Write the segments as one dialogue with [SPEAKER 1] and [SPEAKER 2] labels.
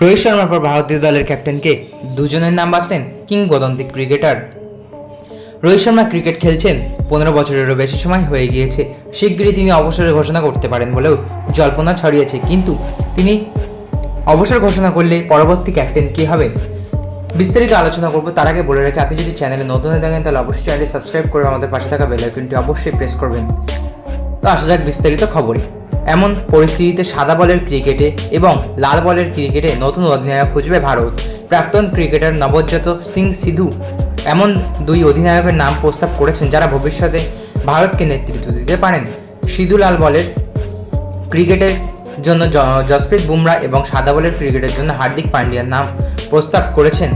[SPEAKER 1] রোহিত শর্মার পর ভারতীয় দলের ক্যাপ্টেনকে দুজনের নাম বাঁচলেন কিংবদন্তি ক্রিকেটার। রোহিত শর্মা ক্রিকেট খেলছেন, পনেরো বছরেরও বেশি সময় হয়ে গিয়েছে। শিগগিরই তিনি অবসরের ঘোষণা করতে পারেন বলেও জল্পনা ছড়িয়েছে। কিন্তু তিনি অবসর ঘোষণা করলে পরবর্তী ক্যাপ্টেন কে হবে বিস্তারিত আলোচনা করব, তার আগে বলে রাখি, আপনি যদি চ্যানেলে নতুন হয়ে থাকেন, তাহলে অবশ্যই চ্যানেলটি সাবস্ক্রাইব করে আমাদের পাশে থাকা বেল আইকনটি অবশ্যই প্রেস করবেন। তো আসা যাক বিস্তারিত খবরে। এমন পরিস্থিতিতে সাদা বলের ক্রিকেটে এবং লাল বলের ক্রিকেটে নতুন অধিনায়ক খুঁজবে ভারত। প্রাক্তন ক্রিকেটার নবজ্যোত সিং সিধু এমন দুই অধিনায়কের নাম প্রস্তাব করেছেন যারা ভবিষ্যতে ভারতকে নেতৃত্ব দিতে পারেন। সিধু লাল বলের ক্রিকেটের জন্য জসপ্রীত বুমরা এবং সাদা বলের ক্রিকেটের জন্য হার্দিক পান্ডিয়ার নাম প্রস্তাব করেছেন।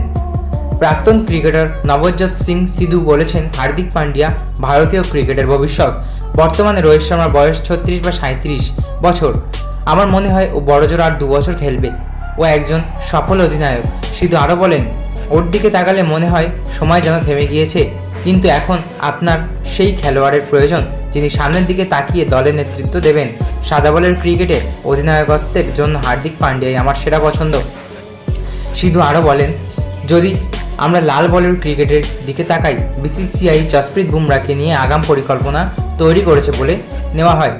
[SPEAKER 1] প্রাক্তন ক্রিকেটার নবজ্যোৎ সিং সিধু বলেছেন, হার্দিক পান্ডিয়া ভারতীয় ক্রিকেটের ভবিষ্যৎ। বর্তমানে রোহিত শর্মার বয়স ছত্রিশ বা সাঁত্রিশ বছর। আমার মনে হয় ও বড়জোর আর দু বছর খেলবে। ও একজন সফল অধিনায়ক। সিধু আরও বলেন, ওর দিকে তাকালে মনে হয় সময় যেন থেমে গিয়েছে, কিন্তু এখন আপনার সেই খেলোয়াড়ের প্রয়োজন, যিনি সামনের দিকে তাকিয়ে দলের নেতৃত্ব দেবেন। সাদা বলের ক্রিকেটে অধিনায়কত্বের জন্য হার্দিক পান্ডিয়াই আমার সেরা পছন্দ। সিধু আরও বলেন, যদি আমরা লাল বলের ক্রিকেটের দিকে তাকাই, বিসিসিআই জসপ্রীত বুমরাকে নিয়ে আগাম পরিকল্পনা তৈরি করেছে বলে নেওয়া হয়।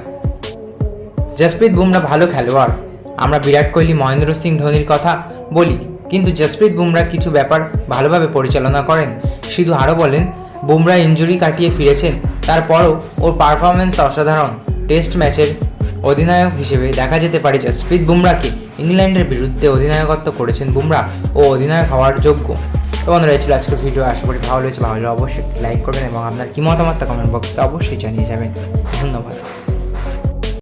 [SPEAKER 1] জসপ্রীত বুমরা ভালো খেলোয়াড়। আমরা বিরাট কোহলি, মহেন্দ্র সিং ধোনির কথা বলি, কিন্তু জসপ্রীত বুমরা কিছু ব্যাপার ভালোভাবে পরিচালনা করেন। শুধু আরও বলেন, বুমরা ইঞ্জুরি কাটিয়ে ফিরেছেন, তারপরও ওর পারফরমেন্স অসাধারণ। টেস্ট ম্যাচের অধিনায়ক হিসেবে দেখা যেতে পারে জসপ্রীত বুমরাকে। ইংল্যান্ডের বিরুদ্ধে অধিনায়কত্ব করেছেন বুমরা ও অধিনায়ক হওয়ার যোগ্য। তো বন্ধুরা, এই ছিল আজকের ভিডিও আশা করি ভালো হয়েছে ভালো অবশ্যই লাইক করবেন এবং আপনার কি মতামত কমেন্ট বক্সে অবশ্যই জানিয়ে যাবেন। ধন্যবাদ।